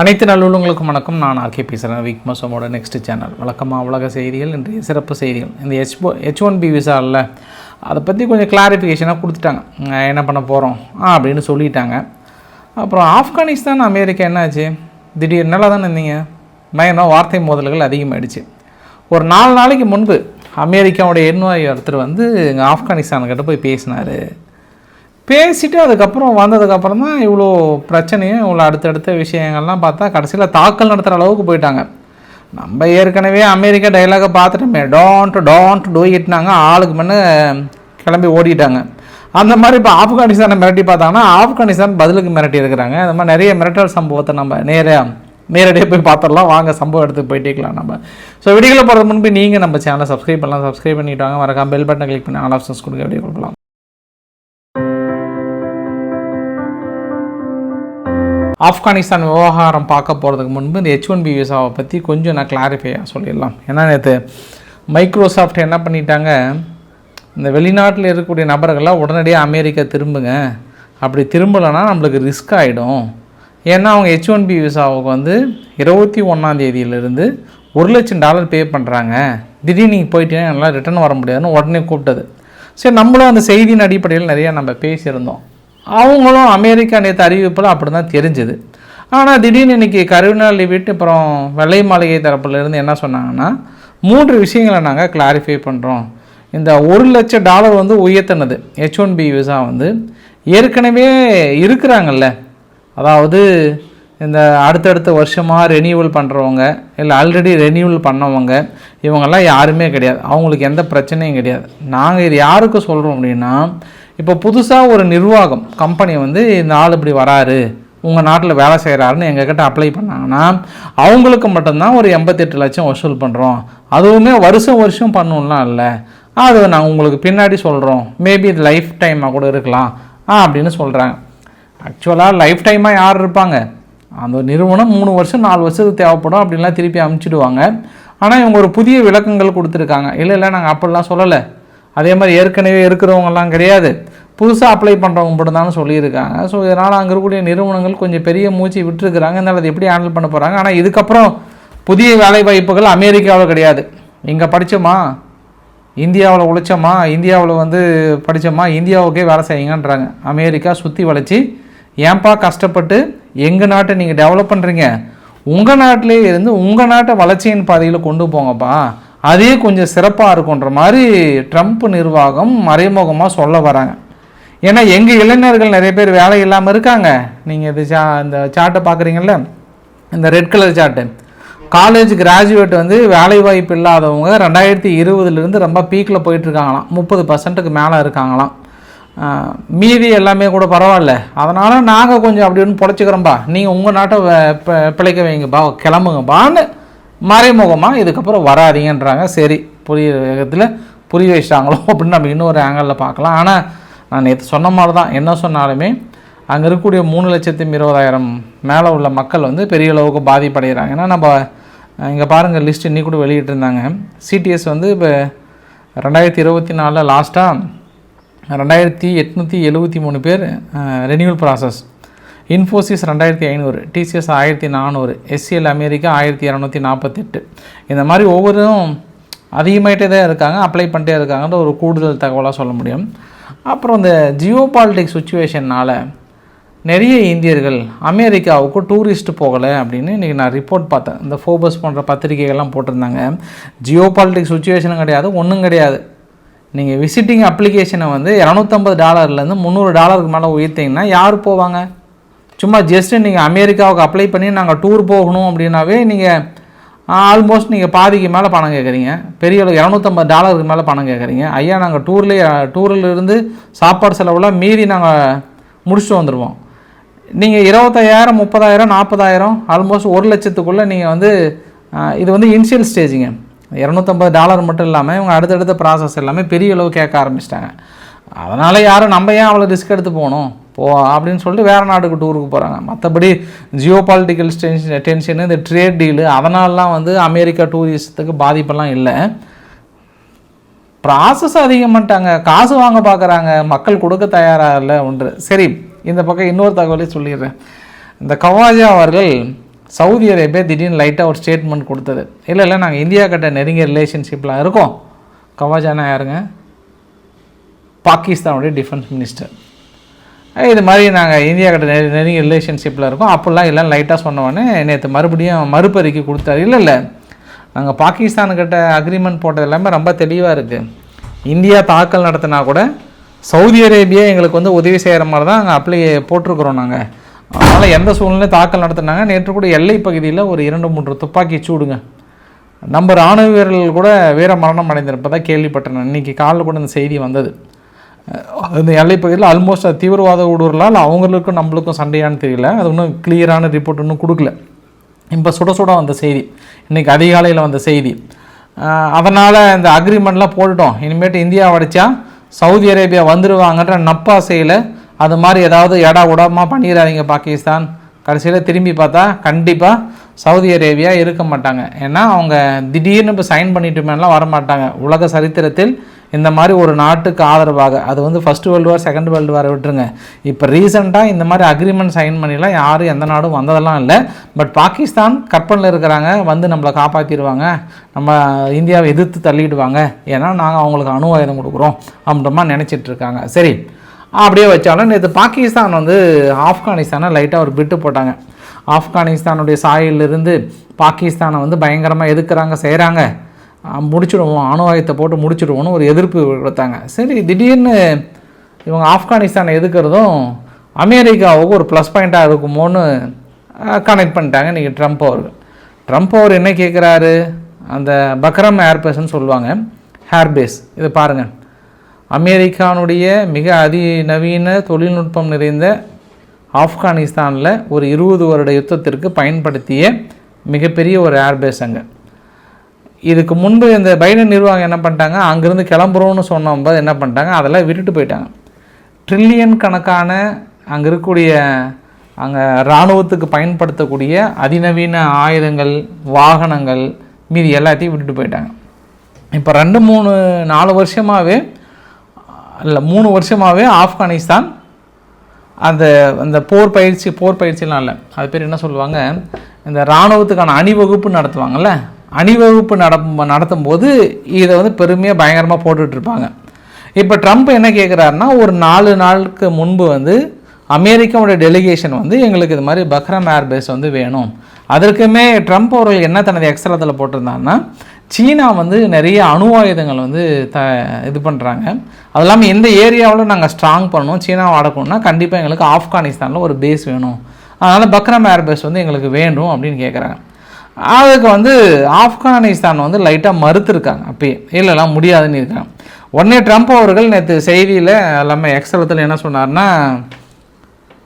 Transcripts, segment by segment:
அனைத்து நல்லுள்ளங்களுக்கும் வணக்கம். நான் ஆர்கே பேசுகிறேன் வீக் மசோமோட நெக்ஸ்ட் சேனல் வழக்கமாக உலக செய்திகள் இன்றைய சிறப்பு செய்திகள். இந்த H H one B visa இல்லை அதை பற்றி கொஞ்சம் கிளாரிஃபிகேஷனாக கொடுத்துட்டாங்க. என்ன பண்ண போகிறோம் அப்படின்னு சொல்லிட்டாங்க. அப்புறம் ஆப்கானிஸ்தான் அமெரிக்கா என்னாச்சு? திடீர் நல்லா தானே இருந்தீங்க? பயங்கரம் வார்த்தை மோதல்கள் அதிகமாகிடுச்சு ஒரு நாலு நாளைக்கு முன்பு அமெரிக்காவுடைய எண்ணாய் ஒருத்தர் வந்து இங்கே ஆப்கானிஸ்தான்கிட்ட போய் பேசினார். பேசிட்டு அதுக்கப்புறம் வந்ததுக்கப்புறம் தான் இவ்வளோ பிரச்சனையும் இவ்வளோ அடுத்தடுத்த விஷயங்கள்லாம் பார்த்தா கடைசியில் தாக்கல் நடத்துகிற அளவுக்கு போயிட்டாங்க. நம்ம ஏற்கனவே அமெரிக்கா டைலாகை பார்த்துட்டோமே. டோன்ட் டோன்ட் டூ இட்னாங்க ஆளுக்கு முன்னே கிளம்பி ஓடிட்டாங்க. அந்த மாதிரி இப்போ ஆப்கானிஸ்தானை மிரட்டி பார்த்தாங்கன்னா ஆப்கானிஸ்தான் பதிலுக்கு மிரட்டி இருக்கிறாங்க. அந்த மாதிரி நிறைய மிரட்டல் சம்பவத்தை நம்ம நேராக நேரடியாக போய் பார்த்துடலாம். வாங்க சம்பவம் எடுத்து போயிட்டேக்கலாம் நம்ம. ஸோ வீடியோவில் போகிறது முன்பு நீங்கள் நம்ம சேனலை சப்ஸ்கிரைப் பண்ணலாம். சப்ஸ்கிரைப் பண்ணிவிட்டாங்க மறக்காம பெல் பட்டனை கிளிக் பண்ணி ஆல் ஆப்ஷன்ஸ் கொடுக்க வீடியோ கொடுக்கலாம் ஆப்கானிஸ்தான் விவகாரம் பார்க்க போகிறதுக்கு முன்பு இந்த ஹெச் ஒன் பி விசாவை பற்றி கொஞ்சம் நான் கிளாரிஃபையாக சொல்லிடலாம். ஏன்னா நேற்று மைக்ரோசாஃப்ட் என்ன பண்ணிட்டாங்க? இந்த வெளிநாட்டில் இருக்கக்கூடிய நபர்கள்லாம் உடனடியாக அமெரிக்கா திரும்புங்க. அப்படி திரும்பலைன்னா நம்மளுக்கு ரிஸ்க் ஆகிடும் ஏன்னா அவங்க ஹெச் ஒன் பி விசாவுக்கு வந்து இருபத்தி ஒன்றாம் தேதியிலிருந்து ஒரு லட்சம் டாலர் பே பண்ணுறாங்க திடீர்னு நீங்கள் போயிட்டீங்கன்னா என்னால் ரிட்டர்ன் வர முடியாதுன்னு உடனே கூப்பிட்டது. சரி நம்மளும் அந்த செய்தியின் அடிப்படையில் நிறையா நம்ம பேசியிருந்தோம். அவங்களும் அமெரிக்கா நேற்று அறிவிப்பில் அப்படி தான் தெரிஞ்சுது. ஆனால் திடீர்னு இன்றைக்கி கருவினாளி விட்டு அப்புறம் வெள்ளை மாளிகை தரப்புலேருந்து என்ன சொன்னாங்கன்னா மூன்று விஷயங்களை நாங்கள் கிளாரிஃபை பண்ணுறோம் இந்த ஒரு லட்சம் டாலர் வந்து உயர்த்தினது. ஹெச் ஒன் பி விசா வந்து ஏற்கனவே இருக்கிறாங்கல்ல. அதாவது இந்த அடுத்தடுத்த வருஷமாக ரெனியூவல் பண்ணுறவங்க இல்லை ஆல்ரெடி ரெனியூவல் பண்ணவங்க இவங்கெல்லாம் யாருமே கிடையாது. அவங்களுக்கு எந்த பிரச்சனையும் கிடையாது. நாங்கள் இது யாருக்கு சொல்கிறோம் அப்படின்னா இப்போ புதுசாக ஒரு நிர்வாகம் கம்பெனி வந்து இந்த ஆள் இப்படி வராரு உங்கள் நாட்டில் வேலை செய்கிறாருன்னு எங்ககிட்ட அப்ளை பண்ணாங்கன்னா அவங்களுக்கு மட்டும்தான் ஒரு எண்பத்தெட்டு லட்சம் வசூல் பண்ணுறோம் அதுவுமே வருஷம் வருஷம் பண்ணணும்லாம் இல்லை. அது நாங்கள் உங்களுக்கு பின்னாடி சொல்கிறோம் மேபி இது லைஃப் டைமாக கூட இருக்கலாம். ஆ அப்படின்னு சொல்கிறாங்க ஆக்சுவலாக லைஃப் டைமாக யார் இருப்பாங்க? அந்த நிறுவனம் மூணு வருஷம் நாலு வருஷத்துக்கு தேவைப்படும் அப்படின்லாம் திருப்பி அமுச்சிடுவாங்க. ஆனால் இவங்க ஒரு புதிய விளக்கங்கள் கொடுத்துருக்காங்க. இல்லை இல்லை நாங்கள் அப்படிலாம் சொல்லலை. அதே மாதிரி ஏற்கனவே இருக்கிறவங்கலாம் கிடையாது. புதுசாக அப்ளை பண்ணுறவங்க மட்டும் தான் சொல்லியிருக்காங்க. ஸோ இதனால் அங்கே இருக்கக்கூடிய நிறுவனங்கள் கொஞ்சம் பெரிய மூச்சு விட்டுருக்குறாங்க. அதனால் அதை எப்படி ஹேண்டில் பண்ண போகிறாங்க ஆனால் இதுக்கப்புறம் புதிய வேலைவாய்ப்புகள் அமெரிக்காவில் கிடையாது. இங்கே படித்தோமா இந்தியாவில் உழைச்சோமா? இந்தியாவில் வந்து படித்தோமா இந்தியாவுக்கே வேலை செய்யுங்கன்றாங்க. அமெரிக்கா சுற்றி வளைச்சி ஏன்பா கஷ்டப்பட்டு எங்கள் நாட்டை நீங்கள் டெவலப் பண்ணுறீங்க உங்கள் நாட்டிலே இருந்து உங்கள் நாட்டை வளர்ச்சியின் பாதையில் கொண்டு போங்கப்பா. அதே கொஞ்சம் சிறப்பாக இருக்குன்ற மாதிரி ட்ரம்ப் நிர்வாகம் மறைமுகமாக சொல்ல வராங்க. ஏன்னா எங்கள் இளைஞர்கள் நிறைய பேர் வேலை இல்லாமல் இருக்காங்க. நீங்கள் இது சா இந்த சார்ட்டை பார்க்குறீங்கல்ல? இந்த red colour chart college graduate வந்து வேலை வாய்ப்பு இல்லாதவங்க ரெண்டாயிரத்தி இருபதுலேருந்து ரொம்ப பீக்கில் போயிட்டுருக்காங்களாம். முப்பது பர்சன்ட்டுக்கு மேலே இருக்காங்களாம். மீதி எல்லாமே கூட பரவாயில்ல. அதனால் நாங்கள் கொஞ்சம் அப்படி ஒன்று பொழைச்சிக்கிறோம்பா நீங்கள் உங்கள் நாட்டை பிழைக்க வைங்கப்பா. கிளம்புங்கப்பான்னு மறைமுகமாக இதுக்கப்புறம் வராதீங்கன்றாங்க. சரி புரிய வேகத்தில் புரிய வச்சிட்டாங்களோ அப்படின்னு நம்ம இன்னொரு ஆங்கிளில் பார்க்கலாம். ஆனால் நான் நேற்று சொன்ன மாதிரி தான் என்ன சொன்னாலுமே அங்கே இருக்கக்கூடிய மூணு லட்சத்தி இருபதாயிரம் மேலே உள்ள மக்கள் வந்து பெரிய அளவுக்கு பாதிப்படைகிறாங்க. ஏன்னா நம்ம இங்கே பாருங்கள் லிஸ்ட் இன்னி கூட வெளியிட்டிருந்தாங்க. சிடிஎஸ் வந்து இப்போ ரெண்டாயிரத்தி இருபத்தி நாலில் லாஸ்ட்டாக ரெண்டாயிரத்தி எட்நூற்றி எழுபத்தி மூணு பேர் ரெனியூவல் ப்ராசஸ் இன்ஃபோசிஸ் ரெண்டாயிரத்தி ஐநூறு டிசிஎஸ் ஆயிரத்தி நானூறு எஸ்சிஎல் அமெரிக்கா ஆயிரத்தி இரநூத்தி நாற்பத்தெட்டு. இந்த மாதிரி ஒவ்வொரும் அதிகமாகிட்டே தான் இருக்காங்க அப்ளை பண்ணிட்டே இருக்காங்கன்ற ஒரு கூடுதல் தகவலாக சொல்ல முடியும். அப்புறம் இந்த ஜியோ பாலிட்டிக்ஸ் சுச்சுவேஷனால் நிறைய இந்தியர்கள் அமெரிக்காவுக்கு டூரிஸ்ட் போகலை அப்படின்னு இன்றைக்கி நான் ரிப்போர்ட் பார்த்தேன். இந்த ஃபோபஸ் போன்ற பத்திரிகைகள்லாம் போட்டிருந்தாங்க. ஜியோ பாலிட்டிக்ஸ் சுச்சுவேஷனும் கிடையாது ஒன்றும் கிடையாது. நீங்கள் விசிட்டிங் அப்ளிகேஷனை வந்து இரநூத்தம்பது டாலர்லேருந்து முந்நூறு டாலருக்கு மேலே உயர்த்திங்கன்னா யார் போவாங்க? சும்மா ஜஸ்ட்டு நீங்கள் அமெரிக்காவுக்கு அப்ளை பண்ணி நாங்கள் டூர் போகணும் அப்படின்னாவே நீங்கள் ஆல்மோஸ்ட் நீங்கள் பாதிக்கு மேலே பணம் கேட்குறீங்க பெரிய அளவு இரநூத்தம்பது டாலருக்கு மேலே பணம் கேட்குறீங்க ஐயா நாங்கள் டூர்லேயே டூரில் இருந்து சாப்பாடு செலவுலாம் மீறி நாங்கள் முடிச்சுட்டு வந்துடுவோம் நீங்கள் இருபத்தாயிரம் முப்பதாயிரம் நாற்பதாயிரம் ஆல்மோஸ்ட் ஒரு லட்சத்துக்குள்ளே நீங்கள் வந்து இது வந்து இனிஷியல் ஸ்டேஜுங்க இரநூத்தம்பது டாலர் மட்டும் இல்லாமல் இவங்க அடுத்தடுத்த ப்ராசஸ் எல்லாமே பெரிய அளவு கேட்க ஆரம்பிச்சிட்டாங்க. அதனால் யாரும் நம்ம ஏன் அவ்வளோ ரிஸ்க் எடுத்து போகணும்? போ அப்படின்னு சொல்லிட்டு வேறு நாட்டுக்கு டூருக்கு போகிறாங்க மற்றபடி ஜியோ பாலிட்டிக்கல் டென்ஷன் டென்ஷனு இந்த ட்ரேட் டீலு அதனாலலாம் வந்து அமெரிக்கா டூரிஸ்டத்துக்கு பாதிப்பெல்லாம் இல்லை. ப்ராசஸ் அதிகம் பண்ணிட்டாங்க. காசு வாங்க பார்க்குறாங்க மக்கள் கொடுக்க தயாராக இல்லை ஒன்று. சரி இந்த பக்கம் இன்னொரு தகவலை சொல்லிடுறேன். இந்த கவாஜா அவர்கள் சவுதி அரேபியா திடீர்னு லைட்டாக ஒரு ஸ்டேட்மெண்ட் கொடுத்தது. இல்லை இல்லை நாங்கள் இந்தியா கிட்ட நெருங்கிய ரிலேஷன்ஷிப்லாம் இருக்கோம். கவாஜானா யாருங்க? பாகிஸ்தானுடைய டிஃபென்ஸ் மினிஸ்டர் இது மாதிரி நாங்கள் இந்தியா கிட்ட நெரு நெருங்கிய ரிலேஷன்ஷிப்பில் இருக்கோம். அப்படிலாம் எல்லாம் லைட்டாக சொன்னவொடனே நேற்று மறுபடியும் மறுபறிக்கை கொடுத்தாரு. இல்லை இல்லை. நாங்கள் பாகிஸ்தானுக்கிட்ட அக்ரிமெண்ட் போட்டது எல்லாமே ரொம்ப தெளிவாக இருக்குது இந்தியா தாக்கல் நடத்தினா கூட சவுதி அரேபியா எங்களுக்கு வந்து உதவி செய்கிற மாதிரி தான் நாங்கள் அப்ளை போட்டிருக்கிறோம் நாங்கள் அதனால் எந்த சூழ்நிலையும் தாக்கல் நடத்தினாங்க. நேற்று கூட எல்லை பகுதியில் ஒரு இரண்டு மூன்று துப்பாக்கி சூடுங்க. நம்ம ராணுவ வீரர்கள் கூட வீர மரணம் அடைந்திருப்பதாக கேள்விப்பட்டேன். இன்றைக்கி காலில் கூட இந்த செய்தி வந்தது. அந்த இந்த எல்லை பகுதியில் ஆல்மோஸ்ட் அது தீவிரவாத ஊடுருவலால் அவங்களுக்கும் நம்மளுக்கும் சண்டையான்னு தெரியல. அது இன்னும் கிளியரான ரிப்போர்ட் இன்னும் கொடுக்கல. இப்போ சுட சுட வந்த செய்தி. இன்றைக்கி அதிகாலையில் வந்த செய்தி. அதனால் இந்த அக்ரிமெண்ட்லாம் போட்டுட்டோம். இனிமேட்டு இந்தியா அடித்தா சவுதி அரேபியா வந்துடுவாங்கன்ற நப்பாசையில் அது மாதிரி ஏதாவது எடா உடமாக பண்ணிடாதீங்க பாகிஸ்தான். கடைசியில் திரும்பி பார்த்தா கண்டிப்பாக சவுதி அரேபியா இருக்க மாட்டாங்க. ஏன்னா அவங்க திடீர்னு இப்போ சைன் பண்ணிட்டுமேலாம் வர மாட்டாங்க உலக சரித்திரத்தில் இந்த மாதிரி ஒரு நாட்டுக்கு ஆதரவாக அது வந்து first world war second world war விட்டுருங்க. இப்போ ரீசெண்டாக இந்த மாதிரி அக்ரிமெண்ட் சைன் பண்ணிலாம் யாரும் எந்த நாடும் வந்ததெல்லாம் இல்லை. பட் பாகிஸ்தான் கற்பனில் இருக்கிறாங்க வந்து நம்மளை காப்பாற்றிடுவாங்க நம்ம இந்தியாவை எதிர்த்து தள்ளிடுவாங்க. ஏன்னா நாங்கள் அவங்களுக்கு அணு ஆயுதம் கொடுக்குறோம் அப்படின்ற மாதிரி நினச்சிட்டு இருக்காங்க. சரி அப்படியே வச்சாலும் நேற்று பாகிஸ்தான் வந்து ஆப்கானிஸ்தானை லைட்டாக ஒரு பிட்டு போட்டாங்க. ஆப்கானிஸ்தானுடைய சாயிலிருந்து பாகிஸ்தானை வந்து பயங்கரமாக எதுக்குறாங்க செய்கிறாங்க முடிச்சிடுவோம். அணு போட்டு முடிச்சிடுவோம்னு ஒரு எதிர்ப்பு கொடுத்தாங்க. சரி திடீர்னு இவங்க ஆப்கானிஸ்தானை எதுக்குறதும் அமெரிக்காவுக்கு ஒரு ப்ளஸ் பாயிண்ட்டாக இருக்குமோன்னு கனெக்ட் பண்ணிட்டாங்க இன்றைக்கி ட்ரம்ப் அவர்கள். ட்ரம்ப் அவர் என்ன கேட்குறாரு அந்த பக்ரம் ஏர்பேஸ்ன்னு சொல்லுவாங்க. ஹேர்பேஸ் இது பாருங்கள் அமெரிக்கானுடைய மிக அதிநவீன தொழில்நுட்பம் நிறைந்த ஆப்கானிஸ்தானில் ஒரு இருபது வருட யுத்தத்திற்கு பயன்படுத்திய மிகப்பெரிய ஒரு ஏர்பேஸ் அங்கே. இதுக்கு முன்பு இந்த பைடன் நிர்வாகம் என்ன பண்ணிட்டாங்க? அங்கேருந்து கிளம்புறோன்னு சொன்னபோது என்ன பண்ணிட்டாங்க? அதெல்லாம் விட்டுட்டு போயிட்டாங்க. ட்ரில்லியன் கணக்கான அங்கே இருக்கக்கூடிய அங்கே இராணுவத்துக்கு பயன்படுத்தக்கூடிய அதிநவீன ஆயுதங்கள் வாகனங்கள் மீதி எல்லாத்தையும் விட்டுட்டு போயிட்டாங்க. இப்போ ரெண்டு மூணு நாலு வருஷமாகவே இல்லை மூணு வருஷமாகவே ஆப்கானிஸ்தான் அந்த அந்த போர் பயிற்சி போர் பயிற்சிலாம் இல்லை. அது பேர் என்ன சொல்லுவாங்க? இந்த இராணுவத்துக்கான அணிவகுப்பு நடத்துவாங்கல்ல? அணிவகுப்பு நட நடத்தும் போது இதை வந்து பெருமையாக பயங்கரமாக போட்டுட்ருப்பாங்க இப்போ ட்ரம்ப் என்ன கேட்குறாருன்னா ஒரு நாலு நாளுக்கு முன்பு வந்து அமெரிக்காவோட டெலிகேஷன் வந்து எங்களுக்கு இது மாதிரி பக்ரம் ஏர்பேஸ் வந்து வேணும். அதற்குமே ட்ரம்ப் அவர்கள் என்ன தனது எக்ஸ்ட்ராத்தில் போட்டிருந்தாங்கன்னா சீனா வந்து நிறைய அணு ஆயுதங்கள் வந்து த இது பண்ணுறாங்க அது இல்லாமல் எந்த ஏரியாவில் நாங்கள் ஸ்ட்ராங் பண்ணணும் சீனாவை அடக்கணும்னா கண்டிப்பாக எங்களுக்கு ஆப்கானிஸ்தானில் ஒரு பேஸ் வேணும். அதனால் பக்ரம் ஏர்பேஸ் வந்து எங்களுக்கு வேண்டும் அப்படின்னு கேட்குறாங்க அதுக்கு வந்து ஆப்கானிஸ்தான் வந்து லைட்டாக மறுத்துருக்காங்க. அப்பயே இல்லைலாம் முடியாதுன்னு இருக்காங்க. உடனே ட்ரம்ப் அவர்கள் நேற்று செய்தியில் எல்லாமே எக்ஸலத்தில் என்ன சொன்னார்னா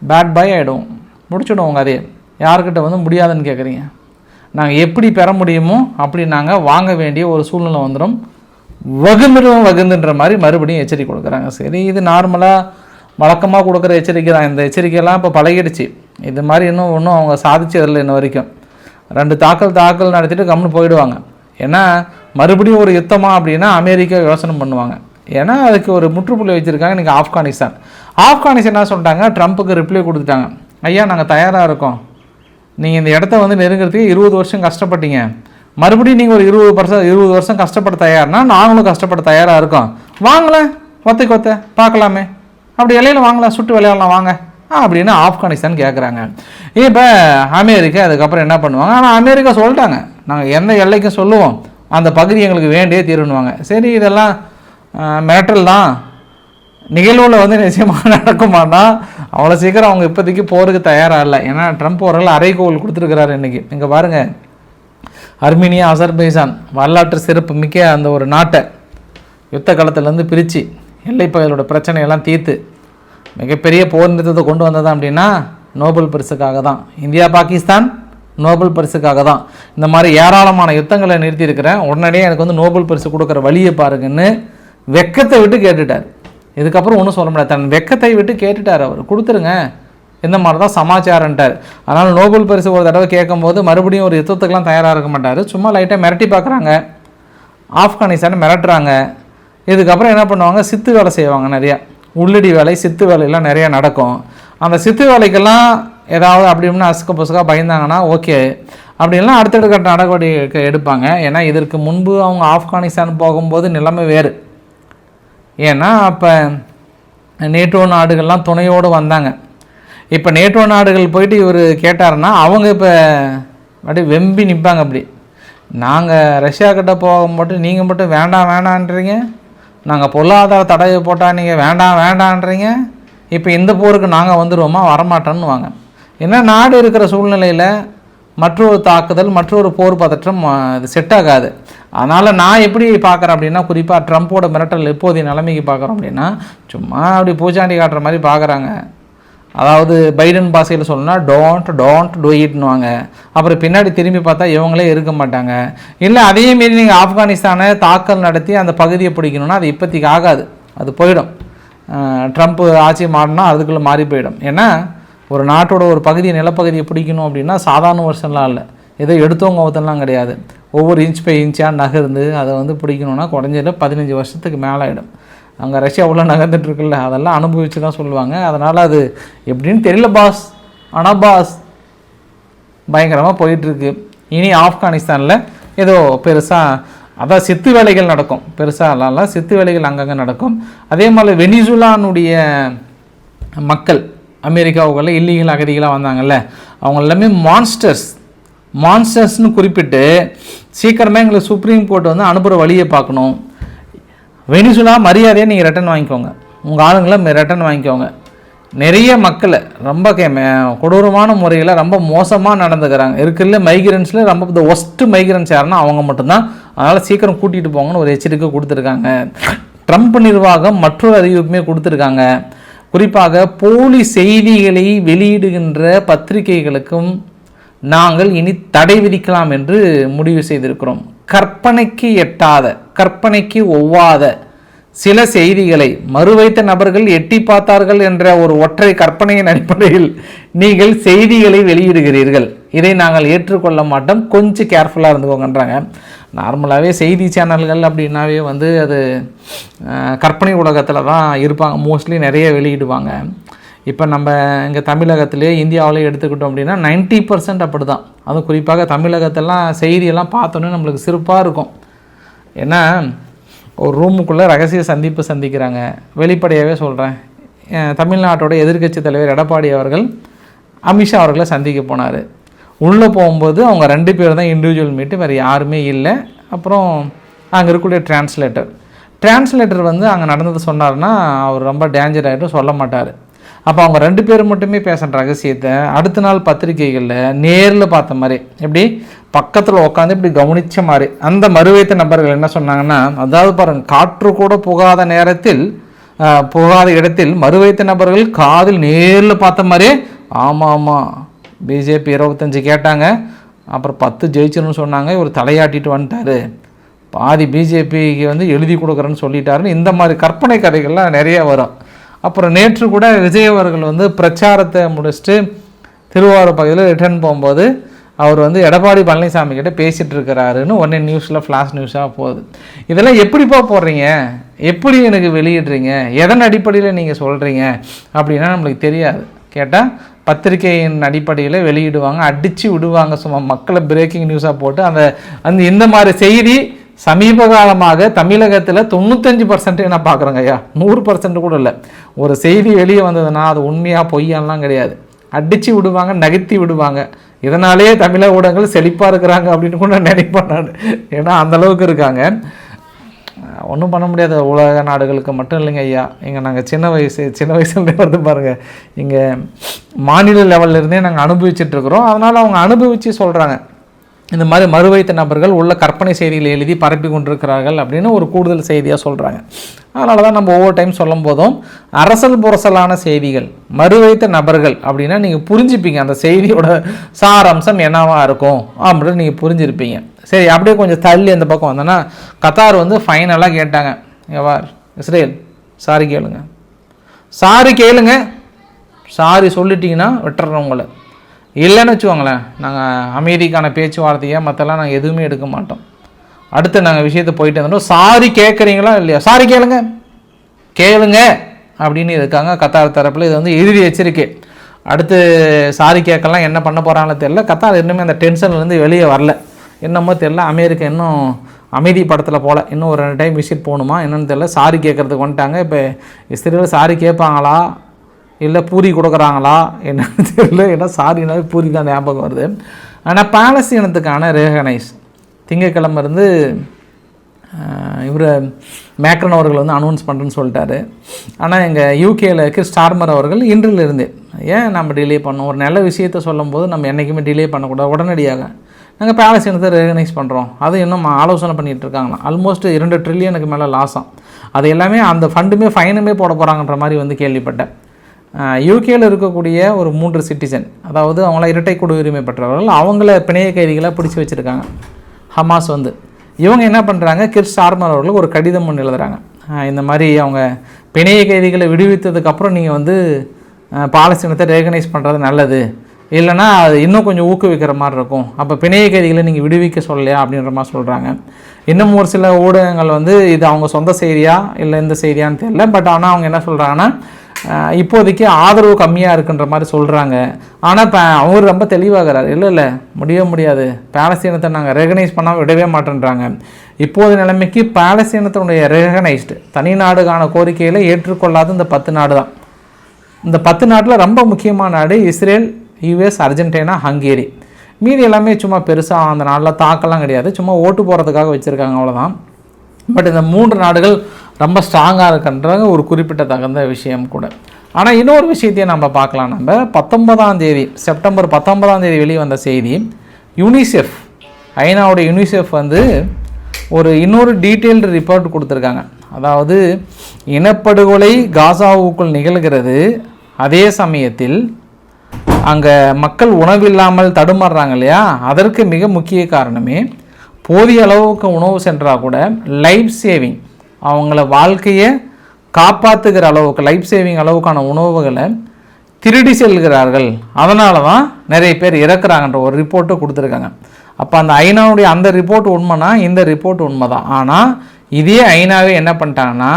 பேட் பாய் ஆகிடும் முடிச்சிடும் உங்கள் அதே யார்கிட்ட வந்து முடியாதுன்னு கேட்குறீங்க நாங்கள் எப்படி பெற முடியுமோ அப்படி நாங்கள் வாங்க வேண்டிய ஒரு சூழ்நிலை வந்துடும் வகுந்துடும் வகுந்துன்ற மாதிரி மறுபடியும் எச்சரிக்கை கொடுக்குறாங்க. சரி இது நார்மலாக வழக்கமாக கொடுக்குற எச்சரிக்கை தான். இந்த எச்சரிக்கையெல்லாம் இப்போ பழகிடுச்சு. இது மாதிரி இன்னும் ஒன்றும் அவங்க சாதிச்சதில்லை இன்ன வரைக்கும். ரெண்டு தாக்கல் தாக்கல் நடத்திட்டு கம்முன்னு போயிடுவாங்க. ஏன்னா மறுபடியும் ஒரு யுத்தமா அப்படின்னா அமெரிக்கா யோசனை பண்ணுவாங்க. ஏன்னா அதுக்கு ஒரு முற்றுப்புள்ளி வச்சுருக்காங்க இன்றைக்கி ஆப்கானிஸ்தான். ஆப்கானிஸ்தான் என்ன சொல்லிட்டாங்க? ட்ரம்ப்புக்கு ரிப்ளை கொடுத்துட்டாங்க. ஐயா நாங்கள் தயாராக இருக்கோம். நீங்கள் இந்த இடத்த வந்து நெருங்கிறதுக்கு இருபது வருஷம் கஷ்டப்பட்டீங்க. மறுபடியும் நீங்கள் ஒரு இருபது பர்சன்ட் இருபது வருஷம் கஷ்டப்பட தயார்னா நாங்களும் கஷ்டப்பட தயாராக இருக்கோம். வாங்கலாம் ஒத்தை கொத்த பார்க்கலாமே. அப்படி இலையில வாங்கலாம் சுட்டு விளையாடலாம் வாங்க. அப்படின்னு ஆப்கானிஸ்தான் கேட்குறாங்க இப்போ அமெரிக்கா அதுக்கப்புறம் என்ன பண்ணுவாங்க? ஆனால் அமெரிக்கா சொல்லிட்டாங்க. நாங்கள் எந்த எல்லைக்கும் சொல்லுவோம். அந்த பகுதி எங்களுக்கு வேண்டியே தீருன்னுவாங்க சரி இதெல்லாம் மேட்டல் தான். நிகழ்வில் வந்து நிச்சயமாக நடக்குமானா அவ்வளோ சீக்கிரம் அவங்க இப்போதைக்கு போருக்கு தயாராக இல்லை. ஏன்னா ட்ரம்ப் ஓரளவு அறைகோல் கொடுத்துருக்கிறாரு இன்னைக்கு. இங்கே பாருங்கள் அர்மீனியா அசர்பைசான் வரலாற்று சிறப்பு மிக்க அந்த ஒரு நாட்டை யுத்த காலத்துலேருந்து பிரித்து எல்லைப்பகுதியோட பிரச்சனையெல்லாம் தீர்த்து மிகப்பெரிய போர் நிறுத்தத்தை கொண்டு வந்தது அப்படின்னா நோபல் பரிசுக்காக தான். இந்தியா பாகிஸ்தான் நோபல் பரிசுக்காக தான் இந்த மாதிரி ஏராளமான யுத்தங்களை நிறுத்தியிருக்கிறேன். உடனடியே எனக்கு வந்து நோபல் பரிசு கொடுக்குற வழியை பாருங்கன்னு வெக்கத்தை விட்டு கேட்டுட்டார். இதுக்கப்புறம் ஒன்றும் சொல்ல முடியாது. தன் வெக்கத்தை விட்டு கேட்டுட்டார் அவர். கொடுத்துருங்க. இந்த மாதிரி தான் சமாச்சாரன்ட்டார் அதனால் நோபல் பரிசு ஒரு தடவை கேட்கும்போது மறுபடியும் ஒரு யுத்தத்துக்கெலாம் தயாராக இருக்க மாட்டார். சும்மா லைட்டாக மிரட்டி பார்க்குறாங்க. ஆப்கானிஸ்தான் மிரட்டுறாங்க. இதுக்கப்புறம் என்ன பண்ணுவாங்க? சித்து வேலை செய்வாங்க நிறையா. உள்ளடி வேலை சித்து வேலையெல்லாம் நிறையா நடக்கும். அந்த சித்து வேலைக்கெல்லாம் ஏதாவது அப்படி அசுக்க புசுக்கா பயந்தாங்கன்னா ஓகே. அப்படின்லாம் அடுத்தடுக்க நடவடிக்கை எடுப்பாங்க. ஏன்னா இதற்கு முன்பு அவங்க ஆப்கானிஸ்தான் போகும்போது நிலைமை வேறு. ஏன்னா அப்போ நேட்டோ நாடுகள்லாம் துணையோடு வந்தாங்க. இப்போ நேட்டோ நாடுகள் போயிட்டு இவர் கேட்டாருன்னா அவங்க இப்போ அப்படியே வெம்பி நிற்பாங்க அப்படி. நாங்கள் ரஷ்யா கிட்ட போக மட்டும் நீங்கள் மட்டும் வேண்டாம் வேண்டான்றீங்க நாங்கள் பொருளாதார தடை போட்டால் நீங்கள் வேண்டாம் வேண்டான்றீங்க. இப்போ இந்த போருக்கு நாங்கள் வந்துடுவோமா வரமாட்டோன்னு வாங்க ஏன்னா நாடு இருக்கிற சூழ்நிலையில் மற்றொரு தாக்குதல் மற்றொரு போர் பதற்றம் இது செட் ஆகாது. அதனால் நான் எப்படி பார்க்குறேன் அப்படின்னா குறிப்பாக ட்ரம்ப்போட மிரட்டல் இப்போதைய நிலைமைக்கு பார்க்குறோம் அப்படின்னா சும்மா அப்படி பூச்சாண்டி காட்டுற மாதிரி பார்க்குறாங்க. அதாவது பைடன் பாஷையில் சொல்லணும்னா டோன்ட் டோன்ட் டூ இட்னுவாங்க அப்புறம் பின்னாடி திரும்பி பார்த்தா இவங்களே இருக்க மாட்டாங்க. இல்லை அதே மாரி நீங்கள் ஆப்கானிஸ்தானை தாக்கல் நடத்தி அந்த பகுதியை பிடிக்கணும்னா அது இப்போதைக்கு ஆகாது. அது போயிடும். ட்ரம்ப் ஆட்சி மாறினா அதுக்குள்ளே மாறி போயிடும். ஏன்னா ஒரு நாட்டோட ஒரு பகுதியை நிலப்பகுதியை பிடிக்கணும் அப்படின்னா சாதாரண வருஷம்லாம் இல்லை. ஏதோ எடுத்தவங்க ஒருத்தன்லாம் கிடையாது. ஒவ்வொரு இன்ச் பை இன்ச்சாக நகர்ந்து அதை வந்து பிடிக்கணும்னா குறைஞ்சதில் பதினஞ்சு வருஷத்துக்கு மேலே ஆகிடும் அங்கே ரஷ்யா உள்ள நகர்ந்துட்டு இருக்குல்ல அதெல்லாம் அனுபவித்து தான் சொல்லுவாங்க. அதனால் அது எப்படின்னு தெரியல பாஸ். ஆனால் பாஸ் பயங்கரமாக போயிட்டுருக்கு. இனி ஆப்கானிஸ்தானில் ஏதோ பெருசாக அதான் சித்து வேலைகள் நடக்கும். பெருசாக இல்ல சித்து வேலைகள் அங்கங்கே நடக்கும். அதே மாதிரி வெனிசுலானுடைய மக்கள் அமெரிக்காவுக்குள்ள இல்லீகல் அகதிகளாக வந்தாங்கல்ல அவங்க எல்லாமே மான்ஸ்டர்ஸ் மான்ஸ்டர்ஸ்னு குறிப்பிட்டு சீக்கிரமே எங்களுக்கு சுப்ரீம் கோர்ட் வந்து அனுப்புகிற வழியை பார்க்கணும். வெனிசுலா மரியாதையை நீங்கள் ரிட்டன் வாங்கிக்கோங்க. உங்கள் ஆளுங்களை ரிட்டன் வாங்கிக்கோங்க. நிறைய மக்களை ரொம்ப கே கொடூரமான முறையில் ரொம்ப மோசமாக நடந்துக்கிறாங்க. இருக்குல்ல மைக்ரன்ஸில் ரொம்ப இந்த ஒஸ்ட்டு மைக்ரன்ஸ் யாருன்னா அவங்க மட்டும்தான். அதனால் சீக்கிரம் கூட்டிகிட்டு போங்கன்னு ஒரு எச்சரிக்கை கொடுத்துருக்காங்க. ட்ரம்ப் நிர்வாகம் மற்றொரு அறிவிப்புமே கொடுத்துருக்காங்க. குறிப்பாக போலி செய்திகளை வெளியிடுகின்ற பத்திரிகைகளுக்கும் நாங்கள் இனி தடை விதிக்கலாம் என்று முடிவு செய்திருக்கிறோம். கற்பனைக்கு எட்டாத கற்பனைக்கு ஒவ்வாத சில செய்திகளை மறுவைத்த நபர்கள் எட்டி பார்த்தார்கள் என்ற ஒரு ஒற்றை கற்பனையின் அடிப்படையில் நீங்கள் செய்திகளை வெளியிடுகிறீர்கள். இதை நாங்கள் ஏற்றுக்கொள்ள மாட்டோம். கொஞ்சம் கேர்ஃபுல்லாக இருந்துக்கோங்கன்றாங்க. நார்மலாகவே செய்தி சேனல்கள் அப்படின்னாவே வந்து அது கற்பனை உலகத்தில் தான் இருப்பாங்க. மோஸ்ட்லி நிறைய வெளியிடுவாங்க. இப்போ நம்ம இங்கே தமிழகத்திலே இந்தியாவிலே எடுத்துக்கிட்டோம் அப்படின்னா 90% பர்சன்ட் அப்படி தான் அதுவும் குறிப்பாக தமிழகத்தெல்லாம் செய்தியெல்லாம் பார்த்தோன்னே நம்மளுக்கு சிறப்பாக இருக்கும். ஏன்னா ஒரு ரூமுக்குள்ளே ரகசிய சந்திப்பு சந்திக்கிறாங்க. வெளிப்படையாகவே சொல்கிறேன் தமிழ்நாட்டோட எதிர்க்கட்சி தலைவர் எடப்பாடி அவர்கள் அமித்ஷா அவர்களை சந்திக்க போனார். உள்ளே போகும்போது அவங்க ரெண்டு பேர் தான் இண்டிவிஜுவல் மீட்டு வேறு யாருமே இல்லை. அப்புறம் அங்கே இருக்கக்கூடிய டிரான்ஸ்லேட்டர் டிரான்ஸ்லேட்டர் வந்து அங்கே நடந்தது சொன்னார்னா அவர் ரொம்ப டேஞ்சர் ஆகிட்டும் சொல்ல மாட்டார். அப்போ அவங்க ரெண்டு பேர் மட்டுமே பேசுகிற ரகசியத்தை அடுத்த நாள் பத்திரிகைகளில் நேரில் பார்த்த மாதிரி எப்படி? பக்கத்தில் உட்காந்து இப்படி கவனித்த மாதிரி. அந்த மறுவைத்த நபர்கள் என்ன சொன்னாங்கன்னா அதாவது பாருங்கள் காற்று கூட புகாத நேரத்தில் புகாத இடத்தில் மறுவைத்த நபர்கள் காதில் நேரில் பார்த்த மாதிரியே ஆமாம் ஆமாம் பிஜேபி இருபத்தஞ்சு கேட்டாங்க. அப்புறம் பத்து ஜெயிச்சிருன்னு சொன்னாங்க. இவர் தலையாட்டிட்டு வந்துட்டார். பாதி பிஜேபிக்கு வந்து எழுதி கொடுக்குறேன்னு சொல்லிட்டாருன்னு இந்த மாதிரி கற்பனை கதைகள்லாம் நிறைய வரும். அப்புறம் நேற்று கூட விஜய் அவர்கள் வந்து பிரச்சாரத்தை முடிச்சுட்டு திருவாரூர் பகுதியில் ரிட்டர்ன் போகும்போது அவர் வந்து எடப்பாடி பழனிசாமி கிட்ட பேசிகிட்டு இருக்கிறாருன்னு உடனே நியூஸில் ஃப்ளாஷ் நியூஸாக போகுது. இதெல்லாம் எப்படிப்பா போடுறீங்க? எப்படி எனக்கு வெளியிடுறீங்க? எதன் அடிப்படையில் நீங்கள் சொல்கிறீங்க அப்படின்னா நம்மளுக்கு தெரியாது. கேட்டால் பத்திரிகையின் அடிப்படையில் வெளியிடுவாங்க அடித்து விடுவாங்க. சும்மா மக்களை பிரேக்கிங் நியூஸாக போட்டு அந்த அந்த இந்த மாதிரி செய்தி சமீப காலமாக தமிழகத்தில் தொண்ணூத்தஞ்சு பர்சன்ட் நான் பார்க்குறேங்க ஐயா? நூறு பர்சன்ட் கூட இல்லை. ஒரு செய்தி வெளியே வந்ததுன்னா அது உண்மையாக பொய்யாலாம் கிடையாது. அடித்து விடுவாங்க நகர்த்தி விடுவாங்க. இதனாலே தமிழக ஊடகங்கள் செழிப்பாக இருக்கிறாங்க அப்படின்னு கூட நினைப்பேன் நான். ஏன்னா அந்தளவுக்கு இருக்காங்க. ஒன்றும் பண்ண முடியாது உலக நாடுகளுக்கு மட்டும் இல்லைங்க ஐயா. இங்கே நாங்கள் சின்ன வயசு சின்ன வயசுலேருந்தே வந்து பாருங்கள் இங்கே மாநில லெவல்ல இருந்தே நாங்கள் அனுபவிச்சுட்ருக்குறோம் அதனால் அவங்க அனுபவித்து சொல்கிறாங்க இந்த மாதிரி மறுவைத்த நபர்கள் உள்ள கற்பனை செய்திகளை எழுதி பரப்பி கொண்டிருக்கிறார்கள் அப்படின்னு ஒரு கூடுதல் செய்தியாக சொல்கிறாங்க அதனால தான் நம்ம ஒவ்வொரு டைம் சொல்லும் போதும் அரசல் புரசலான செய்திகள் மறுவைத்த நபர்கள் அப்படின்னா நீங்கள் புரிஞ்சுப்பீங்க அந்த செய்தியோட சாரம்சம் என்னவாக இருக்கும் அப்படின்னு நீங்கள் புரிஞ்சிருப்பீங்க. சரி அப்படியே கொஞ்சம் தள்ளி அந்த பக்கம் வந்தோன்னா கத்தார் வந்து ஃபைனலாக கேட்டாங்க. எவார் இஸ்ரேல் சாரி கேளுங்க. சாரி கேளுங்க. சாரி சொல்லிட்டீங்கன்னா விட்டுறோம் உங்களை. இல்லைன்னு வச்சுக்கோங்களேன். நாங்கள் அமைதிக்கான பேச்சுவார்த்தையாக மற்றெல்லாம் நாங்கள் எதுவுமே எடுக்க மாட்டோம். அடுத்து நாங்கள் விஷயத்தை போயிட்டு இருந்தோம் சாரி கேட்குறீங்களா இல்லையா? சாரி கேளுங்க. கேளுங்க. அப்படின்னு இருக்காங்க. கத்தார் தரப்பில் இது வந்து எழுதி எச்சரிக்கை. அடுத்து சாரி கேட்கலாம் என்ன பண்ண போகிறாங்களோ தெரில கத்தார் இன்னுமே அந்த டென்ஷன்லேருந்து வெளியே வரல. என்னமோ தெரில அமெரிக்கா இன்னும் அமைதி படத்தில் போல. இன்னும் ஒரு ரெண்டு டைம் விசிட் போகணுமா? என்னன்னு தெரில சாரி கேட்குறதுக்கு வந்துட்டாங்க. இப்போ இஸ்ரேல் சாரி கேட்பாங்களா? இல்லை பூரி கொடுக்குறாங்களா? என்னன்னு தெரியல. ஏன்னா சாரினாவே பூரி தான் ஞாபகம் வருது. ஆனால் பாலஸ்தீனத்துக்கான ரேகனைஸ். திங்கக்கிழமை இருந்து இவர் மேக்ரன் அவர்கள் வந்து அனௌன்ஸ் பண்ணுறேன்னு சொல்லிட்டாரு. ஆனால் எங்கள் யூகேயில் இருக்க ஸ்டார்மர் அவர்கள் இன்றிலிருந்து ஏன் நம்ம டிலே பண்ணோம்? ஒரு நல்ல விஷயத்த சொல்லும்போது நம்ம என்றைக்குமே டிலே பண்ணக்கூடாது உடனடியாக. நாங்கள் பேலஸ்தீனத்தை ரெகனைஸ் பண்ணுறோம் அது இன்னும் ஆலோசனை பண்ணிகிட்டு இருக்காங்களாம் ஆல்மோஸ்ட் இரண்டு ட்ரில்லியனுக்கு மேலே லாஸாம் அது எல்லாமே அந்த ஃபண்டுமே ஃபைனுமே போட போகிறாங்கன்ற மாதிரி வந்து கேள்விப்பட்டேன். யூகேயில் இருக்கக்கூடிய ஒரு மூன்று சிட்டிசன் அதாவது அவங்கள இரட்டை குடியுரிமை பெற்றவர்கள் அவங்கள பிணைய கைதிகளாக பிடிச்சி வச்சுருக்காங்க. ஹமாஸ் வந்து. இவங்க என்ன பண்ணுறாங்க கிர்ஸ் ஆர்மர் அவர்களுக்கு ஒரு கடிதம் ஒன்று எழுதுகிறாங்க இந்த மாதிரி அவங்க பிணைய கைதிகளை விடுவித்ததுக்கப்புறம் நீங்கள் வந்து பாலஸ்தீனத்தை ரெகனைஸ் பண்ணுறது நல்லது. இல்லைன்னா அது இன்னும் கொஞ்சம் ஊக்குவிக்கிற மாதிரி இருக்கும். அப்போ பிணைய கைதிகளை நீங்கள் விடுவிக்க சொல்லலையா அப்படின்ற மாதிரி சொல்கிறாங்க இன்னும் ஒரு சில ஊடகங்கள் வந்து இது அவங்க சொந்த செய்தியா? இல்லை இந்த செய்தியான்னு தெரியல. பட் ஆனால் அவங்க என்ன சொல்கிறாங்கன்னா இப்போதைக்கு ஆதரவு கம்மியாக இருக்குன்ற மாதிரி சொல்கிறாங்க ஆனால் இப்போ அவர் ரொம்ப தெளிவாகிறார். இல்லை இல்லை முடியவே முடியாது. பாலஸ்தீனத்தை நாங்கள் ரெகனைஸ் பண்ணால் விடவே மாட்டேன்றாங்க. இப்போது நிலைமைக்கு பாலஸ்தீனத்தினுடைய ரெகனைஸ்டு தனி நாடுகான கோரிக்கையில் ஏற்றுக்கொள்ளாத இந்த பத்து நாடு தான். இந்த பத்து நாட்டில் ரொம்ப முக்கியமான நாடு இஸ்ரேல் யூஎஸ் அர்ஜென்டினா ஹங்கேரி. மீதி எல்லாமே சும்மா பெருசாக அந்த நாளில் தாக்கெல்லாம் கிடையாது. சும்மா ஓட்டு போகிறதுக்காக வச்சுருக்காங்க அவ்வளோதான் பட் இந்த மூன்று நாடுகள் ரொம்ப ஸ்ட்ராங்காக இருக்குன்றது ஒரு குறிப்பிட்ட தகுந்த விஷயம் கூட. ஆனால் இன்னொரு விஷயத்தையும் நம்ம பார்க்கலாம். நம்ம பத்தொன்பதாம் தேதி செப்டம்பர் பத்தொன்பதாம் தேதி வெளியே வந்த செய்தி யூனிசெஃப் ஐநாவுடைய யூனிசெஃப் வந்து ஒரு இன்னொரு டீட்டெயில்டு ரிப்போர்ட் கொடுத்துருக்காங்க. அதாவது இனப்படுகொலை காசாவுக்குள் நிகழ்கிறது. அதே சமயத்தில் அங்கே மக்கள் உணவில்லாமல் தடுமாறுறாங்க இல்லையா? அதற்கு மிக முக்கிய காரணமே போதிய அளவுக்கு உணவு சென்றால் கூட லைஃப் சேவிங் அவங்கள வாழ்க்கையை காப்பாற்றுகிற அளவுக்கு லைஃப் சேவிங் அளவுக்கான உணவுகளை திருடி செல்கிறார்கள். அதனால தான் நிறைய பேர் இறக்குறாங்கன்ற ஒரு ரிப்போர்ட்டு கொடுத்துருக்காங்க. அப்போ அந்த ஐநாவுடைய அந்த ரிப்போர்ட் உண்மைனா இந்த ரிப்போர்ட் உண்மை தான் ஆனால் இதே ஐநாவே என்ன பண்ணிட்டாங்கன்னா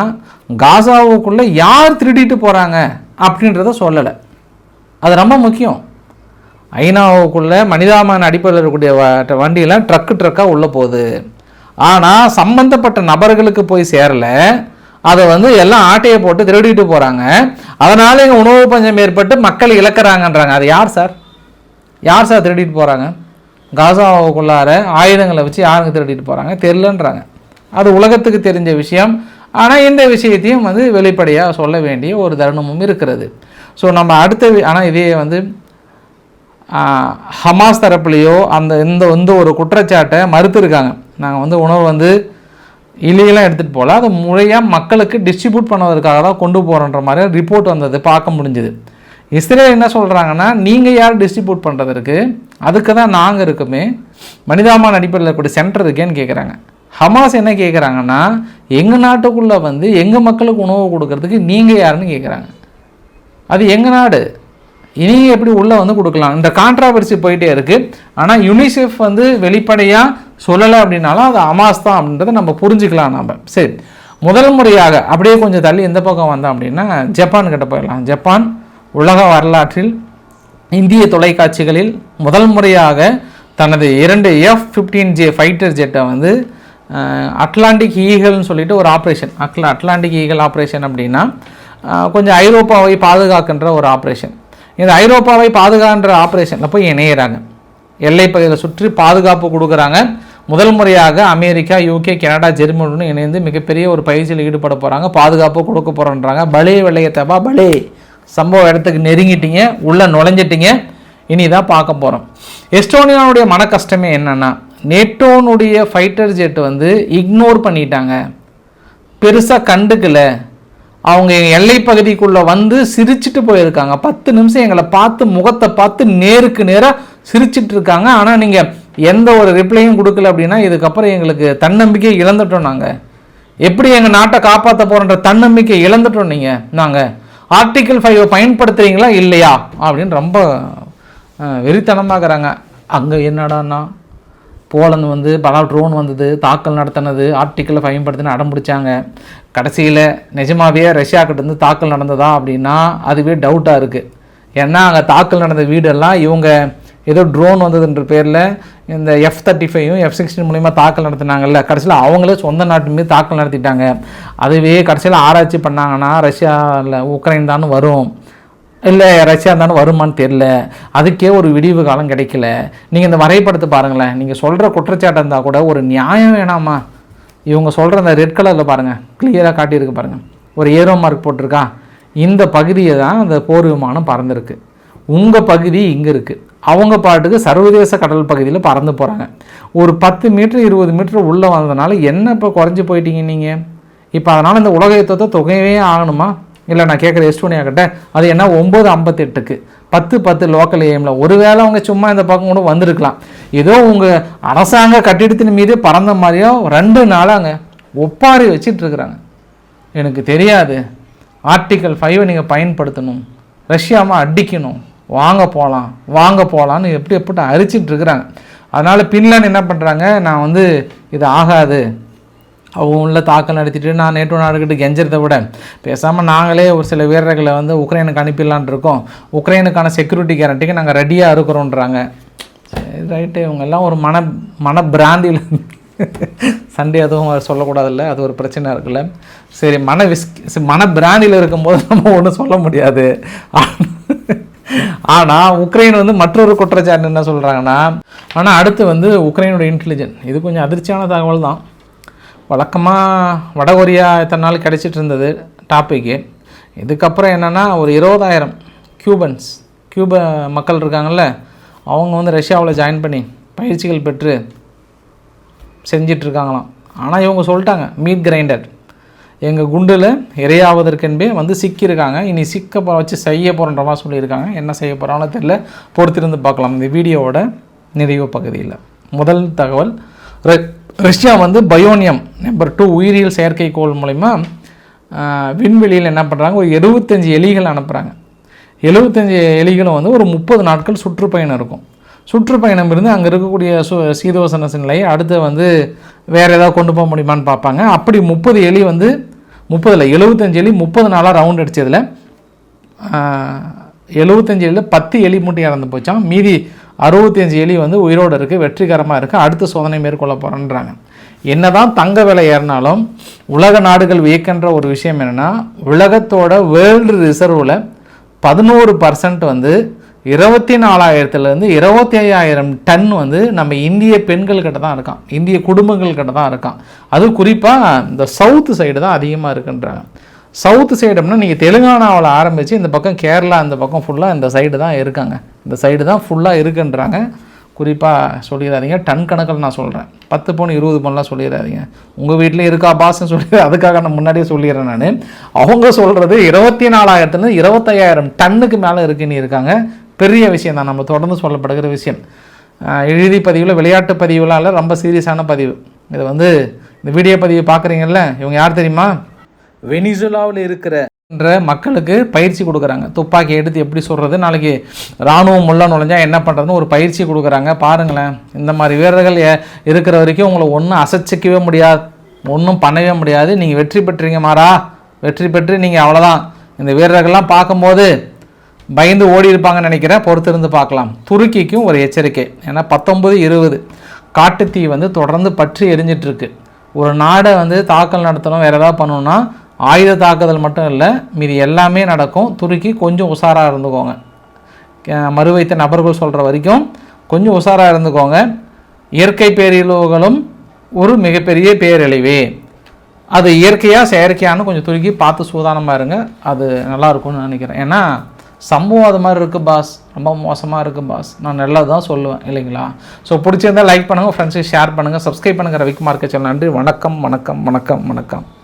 காசாவுக்குள்ளே யார் திருடிட்டு போகிறாங்க அப்படின்றத சொல்லலை. அது ரொம்ப முக்கியம். ஐநாவுக்குள்ளே மனிதாமான அடிப்படையில் இருக்கக்கூடிய வண்டியெல்லாம் ட்ரக்கு ட்ரக்காக உள்ளே போகுது. ஆனால் சம்பந்தப்பட்ட நபர்களுக்கு போய் சேரலை. அதை வந்து எல்லாம் ஆட்டையை போட்டு திருடிட்டு போகிறாங்க அதனால் எங்கள் உணவு பஞ்சம் ஏற்பட்டு மக்கள் இழக்கிறாங்கன்றாங்க. அது யார் சார்? யார் சார் திருடிட்டு போகிறாங்க காசாவுக்குள்ளார ஆயுதங்களை வச்சு யாருங்க திருடிட்டு போகிறாங்க தெரிலன்றாங்க அது உலகத்துக்கு தெரிஞ்ச விஷயம். ஆனால் இந்த விஷயத்தையும் வந்து வெளிப்படையாக சொல்ல வேண்டிய ஒரு தருணமும் இருக்கிறது. ஸோ நம்ம அடுத்த ஆனால் இதே வந்து ஹமாஸ் தரப்புலேயோ அந்த இந்த இந்த ஒரு குற்றச்சாட்டை மறுத்துருக்காங்க. நாங்கள் வந்து உணவு வந்து இலையெல்லாம் எடுத்துகிட்டு போகல. அதை முறையாக மக்களுக்கு டிஸ்ட்ரிபியூட் பண்ணுவதற்காக தான் கொண்டு போகிறோன்ற மாதிரி ரிப்போர்ட் வந்தது. பார்க்க முடிஞ்சுது. இஸ்ரேல் என்ன சொல்கிறாங்கன்னா நீங்கள் யார் டிஸ்ட்ரிபியூட் பண்ணுறதுக்கு அதுக்கு தான் நாங்கள் இருக்குமே. மனிதாமான அடிப்படையில் இருக்கக்கூடிய சென்டர் இருக்கேன்னு கேட்குறாங்க ஹமாஸ் என்ன கேட்குறாங்கன்னா எங்கள் நாட்டுக்குள்ளே வந்து எங்கள் மக்களுக்கு உணவு கொடுக்கறதுக்கு நீங்கள் யாருன்னு கேட்குறாங்க அது எங்கள் நாடு? நீங்கள் எப்படி உள்ளே வந்து கொடுக்கலாம்? இந்த கான்ட்ராவர்சி போயிட்டே இருக்குது ஆனால் யுனிசெஃப் வந்து வெளிப்படையாக சொல்லலை அப்படின்னாலும் அது அமாஸ் தான் அப்படின்றத நம்ம புரிஞ்சுக்கலாம் நம்ம சரி முதல் முறையாக அப்படியே கொஞ்சம் தள்ளி எந்த பக்கம் வந்தோம் அப்படின்னா ஜப்பான் கிட்ட போயிடலாம். ஜப்பான் உலக வரலாற்றில் இந்திய தொலைக்காட்சிகளில் முதல் முறையாக தனது இரண்டு எஃப் ஃபிஃப்டீன் ஜே ஃபைட்டர் ஜெட்டை வந்து அட்லாண்டிக் ஈகல்னு சொல்லிட்டு ஒரு ஆப்ரேஷன் அட்லா அட்லாண்டிக் ஈகல் ஆப்ரேஷன் அப்படின்னா கொஞ்சம் ஐரோப்பாவை பாதுகாக்கின்ற ஒரு ஆப்ரேஷன் இந்த ஐரோப்பாவை பாதுகாக்கின்ற ஆப்ரேஷனில் போய் இணையிறாங்க. எல்லை பகுதியில் சுற்றி பாதுகாப்பு கொடுக்குறாங்க. முதல் முறையாக அமெரிக்கா யூகே கனடா ஜெர்மனியுடன் இணைந்து மிகப்பெரிய ஒரு பயிற்சியில் ஈடுபட போகிறாங்க பாதுகாப்பு கொடுக்க போகிறோன்றாங்க பலே வெள்ளையத்தப்பா பலே. சம்பவ இடத்துக்கு நெருங்கிட்டீங்க. உள்ளே நுழைஞ்சிட்டீங்க. இனி தான் பார்க்க போகிறோம் எஸ்டோனியாவுடைய மன கஷ்டமே என்னென்னா நேட்டோனுடைய ஃபைட்டர் ஜெட் வந்து இக்னோர் பண்ணிட்டாங்க. பெருசாக கண்டுக்கல. அவங்க எங்கள் எல்லை பகுதிக்குள்ளே வந்து சிரிச்சிட்டு போயிருக்காங்க. பத்து நிமிஷம் எங்களை பார்த்து முகத்தை பார்த்து நேருக்கு நேராக சிரிச்சிட்டு இருக்காங்க. ஆனால் நீங்கள் எந்த ஒரு ரிப்ளையும் கொடுக்கல அப்படின்னா இதுக்கப்புறம் எங்களுக்கு தன்னம்பிக்கை இழந்துட்டோம் நாங்கள் எப்படி எங்கள் நாட்டை காப்பாற்ற போகிறன்ற தன்னம்பிக்கை இழந்துட்டோம் நீங்கள் நாங்கள் ஆர்டிக்கிள் ஃபைவை பயன்படுத்துகிறீங்களா இல்லையா? அப்படின்னு ரொம்ப வெறித்தனமாகறாங்க. அங்கே என்னடான்னா போலந்து வந்து பல ட்ரோன் வந்தது தாக்கல் நடத்தினது ஆர்டிக்கிளை பயன்படுத்தின அடம் பிடிச்சாங்க. கடைசியில் நிஜமாகவே ரஷ்யா இருந்து தாக்கல் நடந்ததா அப்படின்னா அதுவே டவுட்டாக இருக்குது ஏன்னா அங்கே தாக்கல் நடந்த வீடெல்லாம் இவங்க ஏதோ ட்ரோன் வந்ததுன்ற பேரில் இந்த எஃப் தேர்ட்டி ஃபைவும் எஃப் சிக்ஸ்டின் மூலிமா தாக்கல் நடத்தினாங்கல்ல. கடைசியில் அவங்களே சொந்த நாட்டு மீது தாக்கல் நடத்திட்டாங்க. அதுவே கடைசியில் ஆராய்ச்சி பண்ணாங்கன்னா ரஷ்யாவில் உக்ரைன் தான் வரும். இல்லை ரஷ்யா தானே வருமான்னு தெரில அதுக்கே ஒரு விடிவு காலம் கிடைக்கல. நீங்கள் இந்த வரைபடத்தை பாருங்களேன். நீங்கள் சொல்கிற குற்றச்சாட்டு இருந்தால் கூட ஒரு நியாயம் வேணாமா? இவங்க சொல்கிற அந்த ரெட் கலரில் பாருங்கள் கிளியராக காட்டியிருக்கு பாருங்கள் ஒரு ஏரோ மார்க் போட்டிருக்கா. இந்த பகுதியை தான் அந்த போர் விமானம் பறந்துருக்கு. உங்கள் பகுதி இங்கே இருக்குது அவங்க பாட்டுக்கு சர்வதேச கடல் பகுதியில் பறந்து போகிறாங்க ஒரு பத்து மீட்டர் இருபது மீட்டர் உள்ளே வந்ததுனால என்ன இப்போ குறைஞ்சி போயிட்டீங்க நீங்கள் இப்போ அதனால் இந்த உலக யுத்தத்தை தொகையவே ஆகணுமா? இல்லை நான் கேட்குற எஸ்டோனியா கிட்ட அது என்ன ஒம்பது ஐம்பத்தெட்டுக்கு. பத்து பத்து லோக்கல் ஏஎம்ல ஒருவேளை அவங்க சும்மா இந்த பக்கம் கூட வந்திருக்கலாம். ஏதோ உங்கள் அரசாங்க கட்டிடத்தின் மீது பறந்த மாதிரியோ ரெண்டு நாளாங்க ஒப்பாரி வச்சிட்டு இருக்கிறாங்க. எனக்கு தெரியாது. ஆர்டிக்கல் ஃபைவை நீங்கள் பயன்படுத்தணும். ரஷ்யாவை அடிக்கணும். வாங்க போகலாம் வாங்க போகலான்னு எப்படி எப்படி அரிச்சிட்டு இருக்கிறாங்க. அதனால் பின்லாந்து என்ன பண்ணுறாங்க நான் வந்து இது ஆகாது. அவங்க உள்ள தாக்கல் நடத்திட்டு நான் நேற்று நாடுகிட்ட கெஞ்சறதை விட பேசாமல் நாங்களே ஒரு சில வீரர்களை வந்து உக்ரைனுக்கு அனுப்பிடலான் இருக்கோம். உக்ரைனுக்கான செக்யூரிட்டி கேரண்டிக்கு நாங்கள் ரெடியாக இருக்கிறோன்றாங்க. சரி ரைட்டு இவங்க எல்லாம் ஒரு மன மன பிராந்தியில் சண்டே அதுவும் சொல்லக்கூடாதுல்ல. அது ஒரு பிரச்சனை இருக்குல்ல. சரி மன விஸ் மன பிராந்தியில் இருக்கும்போது நம்ம ஒன்றும் சொல்ல முடியாது. ஆனால் உக்ரைன் வந்து மற்றொரு குற்றச்சாட்டு என்ன சொல்கிறாங்கன்னா ஆனால் அடுத்து வந்து உக்ரைனோட இன்டெலிஜென்ட் இது கொஞ்சம் அதிர்ச்சியான தகவல் தான். வழக்கமாக வடகொரியா இத்தனை நாள் கிடச்சிட்டு இருந்தது டாப்பிக்கு இதுக்கப்புறம் என்னென்னா ஒரு இருபதாயிரம் கியூபன்ஸ் கியூப மக்கள் இருக்காங்கல்ல அவங்க வந்து ரஷ்யாவில் ஜாயின் பண்ணி பயிற்சிகள் பெற்று செஞ்சிட்ருக்காங்களாம் ஆனால் இவங்க சொல்லிட்டாங்க மீட் கிரைண்டர் எங்கள் குண்டில் இரையாவதற்கென்பே வந்து சிக்கியிருக்காங்க. இனி சிக்க வச்சு செய்ய போகிறன்ற மாதிரி சொல்லியிருக்காங்க. என்ன செய்ய போகிறாங்களோ தெரியல. பொறுத்திருந்து பார்க்கலாம். இந்த வீடியோவோட நிறைவு பகுதியில். முதல் தகவல் ரஷ்யா வந்து பயோனியம் நம்பர் டூ உயிரியல் செயற்கைக்கோள் மூலிமா விண்வெளியில் என்ன பண்ணுறாங்க ஒரு எழுபத்தஞ்சு எலிகள் அனுப்புகிறாங்க எழுபத்தஞ்சு எலிகளும் வந்து ஒரு முப்பது நாட்கள் சுற்றுப்பயணம் இருக்கும். சுற்றுப்பயணம் இருந்து அங்கே இருக்கக்கூடிய சு சீதோசன நிலையை அடுத்து வந்து வேறு ஏதாவது கொண்டு போக முடியுமான்னு பார்ப்பாங்க. அப்படி முப்பது எலி வந்து முப்பதில் எழுபத்தஞ்சு எலி முப்பது நாளாக ரவுண்ட் அடித்ததில் எழுபத்தஞ்சு எலியில் பத்து எலி மட்டும் இறந்து போச்சான் மீதி அறுபத்தஞ்சு எலி வந்து உயிரோடு இருக்குது வெற்றிகரமாக இருக்குது அடுத்த சோதனை மேற்கொள்ள போகிறேன்றாங்க என்ன தான் தங்க விலை ஏறினாலும் உலக நாடுகள் வியக்கின்ற ஒரு விஷயம் என்னென்னா உலகத்தோட வேர்ல்டு ரிசர்வில் பதினோரு பர்சன்ட் வந்து இருபத்தி நாலாயிரத்துலேருந்து இருபத்தி ஐயாயிரம் டன் வந்து நம்ம இந்திய பெண்கள்கிட்ட தான் இருக்கான். இந்திய குடும்பங்கள்கிட்ட தான் இருக்கான். அது குறிப்பாக இந்த சவுத்து சைடு தான் அதிகமாக இருக்குன்றாங்க. சவுத்து சைடும்னா நீங்கள் தெலுங்கானாவில் ஆரம்பித்து இந்த பக்கம் கேரளா இந்த பக்கம் ஃபுல்லாக இந்த சைடு தான் இருக்காங்க. இந்த சைடு தான் ஃபுல்லாக இருக்குன்றாங்க. குறிப்பாக சொல்லிடாதீங்க. டன் கணக்கில் நான் சொல்கிறேன் பத்து பவுன் இருபது பவுன்லாம் சொல்லிடாதீங்க. உங்கள் வீட்டிலே இருக்கா பாஸ்ன்னு சொல்லி அதுக்காக நான் முன்னாடியே சொல்லிடுறேன் நான். அவங்க சொல்கிறது இருபத்தி நாலாயிரத்துலேருந்து இருபத்தையாயிரம் டன்னுக்கு மேலே இருக்குன்னு இருக்காங்க. பெரிய விஷயம் தான். நம்ம தொடர்ந்து சொல்லப்படுகிற விஷயம். எழுதி பதிவில் விளையாட்டு பதிவுலாம் ரொம்ப சீரியஸான பதிவு. இது வந்து இந்த வீடியோ பதிவு பார்க்குறீங்கல்ல இவங்க யார் தெரியுமா? வெனிசுலாவில் இருக்கிற மக்களுக்கு பயிற்சி கொடுக்குறாங்க. துப்பாக்கி எடுத்து எப்படி சொல்கிறது நாளைக்கு இராணுவம் உள்ள நுழைஞ்சா என்ன பண்ணுறதுன்னு ஒரு பயிற்சி கொடுக்குறாங்க. பாருங்களேன் இந்த மாதிரி வீரர்கள் இருக்கிற வரைக்கும் உங்களை ஒன்றும் அசைச்சிக்கவே முடியாது. ஒன்றும் பண்ணவே முடியாது. நீங்கள் வெற்றி பெற்றீங்க மாறா. வெற்றி பெற்று நீங்கள் அவ்வளோதான் இந்த வீரர்கள்லாம் பார்க்கும்போது பயந்து ஓடி இருப்பாங்கன்னு நினைக்கிறேன். பொறுத்திருந்து பார்க்கலாம். துருக்கிக்கும் ஒரு எச்சரிக்கை. ஏன்னா பத்தொம்பது இருபது காட்டுத்தீ வந்து தொடர்ந்து பற்றி எரிஞ்சிட்ருக்கு. ஒரு நாடை வந்து தாக்கல் நடத்தணும் வேறு ஏதாவது பண்ணணும்னா ஆயுத தாக்குதல் மட்டும் இல்லை மீதி எல்லாமே நடக்கும். துருக்கி கொஞ்சம் உஷாராக இருந்துக்கோங்க. மறு வைத்த நபர்கள் சொல்கிற வரைக்கும் கொஞ்சம் உஷாராக இருந்துக்கோங்க. இயற்கை பேரிழவுகளும் ஒரு மிகப்பெரிய பேரழிவே. அது இயற்கையாக செயற்கையானு கொஞ்சம் துருக்கி பார்த்து சூதானமாக இருங்க. அது நல்லா இருக்கும்னு நினைக்கிறேன். ஏன்னா சம்பவம் அது மாதிரி இருக்குது பாஸ் ரொம்ப மோசமாக இருக்குது பாஸ் நான் நல்லா தான் சொல்லுவேன் இல்லைங்களா? ஸோ பிடிச்சிருந்தா லைக் பண்ணுங்கள் ஃப்ரெண்ட்ஸுக்கு ஷேர் பண்ணுங்கள் சப்ஸ்கிரைப் பண்ணுங்கள் ரவிக்குமார் கச்சல் நன்றி வணக்கம் வணக்கம் வணக்கம் வணக்கம்.